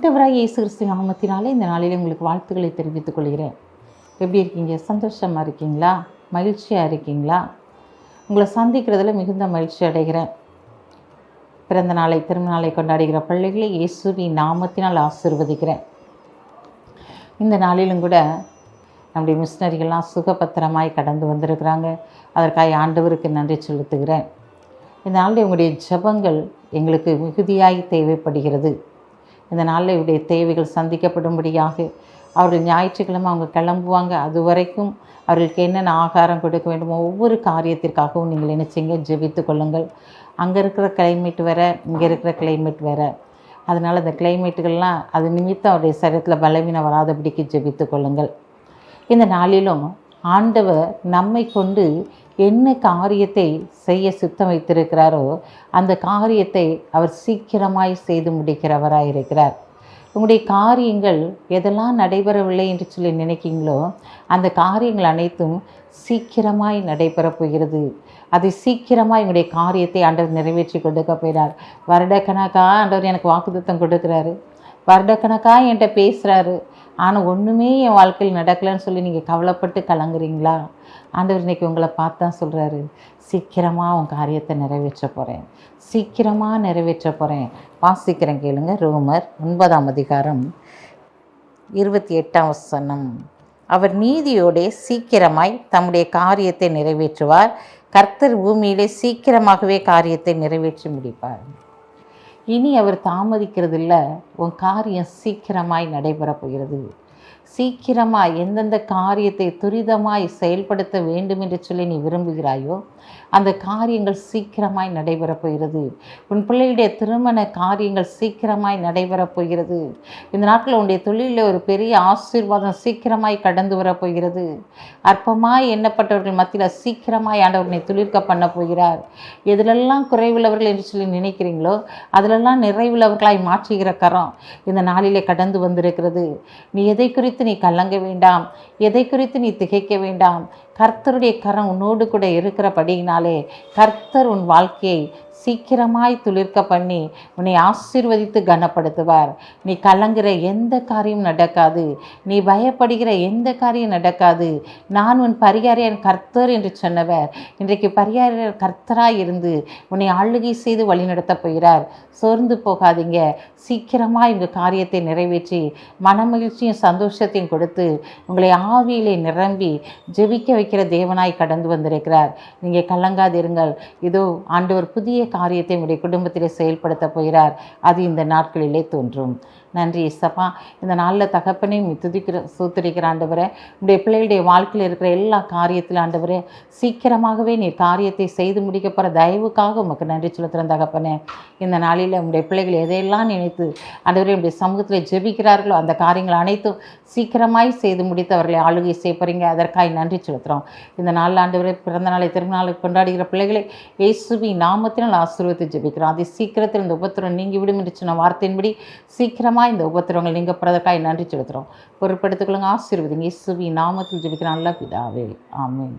ஆண்டவராக இயேசு கிறிஸ்து நாமத்தினாலே இந்த நாளில் உங்களுக்கு வாழ்த்துக்களை தெரிவித்துக் கொள்கிறேன். எப்படி இருக்கீங்க? சந்தோஷமாக இருக்கீங்களா? மகிழ்ச்சியாக இருக்கீங்களா? உங்களை சந்திக்கிறதுல மிகுந்த மகிழ்ச்சி அடைகிறேன். பிறந்த நாளை திருநாளை கொண்டாடுகிற பிள்ளைகளை இயேசுவின் நாமத்தினால் ஆசிர்வதிக்கிறேன். இந்த நாளிலும் கூட நம்முடைய மிஷினரிகள்லாம் சுகபத்திரமாய் கடந்து வந்திருக்கிறாங்க. அதற்காக ஆண்டவருக்கு நன்றி செலுத்துகிறேன். இந்த நாளில் உங்களுடைய ஜெபங்கள் எங்களுக்கு மிகுதியாய் தேவைப்படுகிறது. இந்த நாளில் இவருடைய தேவைகள் சந்திக்கப்படும்படியாக அவர்கள் ஞாயிற்றுக்கிழமை அவங்க கிளம்புவாங்க. அது வரைக்கும் அவர்களுக்கு என்னென்ன ஆகாரம் கொடுக்க வேண்டுமோ? ஒவ்வொரு காரியத்திற்காகவும் நீங்கள் என்ன ஜெபித்து கொள்ளுங்கள். அங்கே இருக்கிற கிளைமேட் வேறு இங்கே இருக்கிற கிளைமேட் வேறு. அதனால் அந்த கிளைமேட்டுகள்லாம் அது நிமித்தம் அவருடைய சரீரத்தில் பலவீனம் வராதபடிக்கு ஜெபித்து கொள்ளுங்கள். இந்த நாளிலும் ஆண்டவர் நம்மை கொண்டு என்ன காரியத்தை செய்ய சுத்தம் வைத்திருக்கிறாரோ அந்த காரியத்தை அவர் சீக்கிரமாய் செய்து முடிக்கிறவராக இருக்கிறார். உங்களுடைய காரியங்கள் எதெல்லாம் நடைபெறவில்லை என்று சொல்லி நினைக்கிங்களோ அந்த காரியங்கள் அனைத்தும் சீக்கிரமாய் நடைபெறப் போகிறது. அதை சீக்கிரமாக எங்களுடைய காரியத்தை ஆண்டவர் நிறைவேற்றி கொடுக்க போயிறார் வருடக்கணக்காக ஆண்டவர் எனக்கு வாக்குத்தம் கொடுக்குறாரு. வருடக்கணக்காக என்கிட்ட பேசுகிறாரு ஆனால் ஒன்றுமே என் வாழ்க்கையில் நடக்கலைன்னு சொல்லி நீங்கள் கவலைப்பட்டு கலங்குறீங்களா? ஆண்டவர் இன்றைக்கி உங்களை பார்த்து தான் சொல்கிறாரு சீக்கிரமாக உன் காரியத்தை நிறைவேற்ற போகிறேன் சீக்கிரமாக நிறைவேற்ற போகிறேன் வாசிக்கிறேன் கேளுங்க. ரோமர் ஒன்பதாம் அதிகாரம் இருபத்தி எட்டாம் வசனம். அவர் நீதியோடே சீக்கிரமாய் தம்முடைய காரியத்தை நிறைவேற்றுவார். கர்த்தர் பூமியிலே சீக்கிரமாகவே காரியத்தை நிறைவேற்றி முடிப்பார். இனி அவர் தாமதிக்கிறதில்ல உன் காரியம் சீக்கிரமாய் நடைபெறப் போகிறது. சீக்கிரமாய் எந்தெந்த காரியத்தை துரிதமாய் செயல்படுத்த வேண்டும் என்று சொல்லி நீ விரும்புகிறாயோ அந்த காரியங்கள் சீக்கிரமாய் நடைபெறப் போகிறது. உன் பிள்ளையுடைய திருமண காரியங்கள் சீக்கிரமாய் நடைபெறப் போகிறது. இந்த நாட்களில் உன்னுடைய தொழிலில் ஒரு பெரிய ஆசீர்வாதம் சீக்கிரமாய் கடந்து வரப்போகிறது அற்பமாய் எண்ணப்பட்டவர்கள் மத்தியில் சீக்கிரமாய் ஆண்டவர்களை துளிர்க்க பண்ண போகிறார். எதிலெல்லாம் குறைவுள்ளவர்கள் என்று சொல்லி நினைக்கிறீங்களோ அதிலெல்லாம் நிறைவுள்ளவர்களாய் மாற்றுகிற கரம் இந்த நாளிலே கடந்து வந்திருக்கிறது. நீ எதை குறித்து நீ கலங்க வேண்டாம்? எதை குறித்து நீ திகைக்க வேண்டாம்? கர்த்தருடைய கரம் உன்னோடு கூட இருக்கிறபடியினாலே கர்த்தர் உன் வாழ்க்கையை சீக்கிரமாய் துளிர்க்க பண்ணி உன்னை ஆசீர்வதித்து கனப்படுத்துவார். நீ கலங்குற எந்த காரியம் நடக்காது. நீ பயப்படுகிற எந்த காரியம் நடக்காது. நான் உன் பரிகாரியன் கர்த்தர் என்று சொன்னவர். இன்றைக்கு பரிகாரியர் கர்த்தராய் இருந்து உன்னை ஆளுகை செய்து வழிநடத்தப் போகிறார். சோர்ந்து போகாதீங்க. சீக்கிரமாக இந்த காரியத்தை நிறைவேற்றி மனமகிழ்ச்சியும் சந்தோஷத்தையும் கொடுத்து உங்களை ஆவியிலே நிரம்பி ஜெபிக்க வைக்க வைக்கிற தேவனாய் கடந்து வந்திருக்கிறார். நீங்கள் கலங்காதிருங்கள் இதோ ஆண்டவர் புதிய காரியத்தை உங்களுடைய குடும்பத்திலே செயல்படுத்த போகிறார். அது இந்த நாட்களிலே தோன்றும். நன்றி இசப்பா இந்த நாளில் தகப்பனையும் துதிக்கிற சூத்திரிக்கிற ஆண்டவரே உடைய பிள்ளைகளுடைய வாழ்க்கையில் இருக்கிற எல்லா காரியத்தில் ஆண்டவரே சீக்கிரமாகவே நீ காரியத்தை செய்து முடிக்க போகிற தயவுக்காக உமக்கு நன்றி செலுத்துகிறேன் தகப்பனே. இந்த நாளில் உடைய பிள்ளைகள் எதையெல்லாம் நினைத்து ஆண்டவரே உடைய சமூகத்தில் ஜெபிக்கிறார்களோ அந்த காரியங்கள் அனைத்தும் சீக்கிரமாய் செய்து முடித்து அவர்களை ஆளுகை செய்ய போகிறீங்க அதற்காக நன்றி செலுத்துகிறோம். இந்த நாளில் ஆண்டவரே பிறந்த நாளை திருநாளை கொண்டாடுகிற பிள்ளைகளை இயேசுவி நாமத்தினால் ஆசீர்வத்தை ஜெபிக்கிறோம். அதை சீக்கிரத்தில் இந்த உபத்திரம் நீங்கிவிடும் என்று சொன்ன வார்த்தையின்படி சீக்கிரமாக இந்த உபத்திரங்கள் நீங்கள் நன்றி செலுத்துகிறோம். பொருட்படுத்துக்கொள்ளுங்க ஆசீர்வதிங்க. இயேசுவி நாமத்தில் ஜெபிக்கிற நல்ல பிதாவே. ஆமீன்.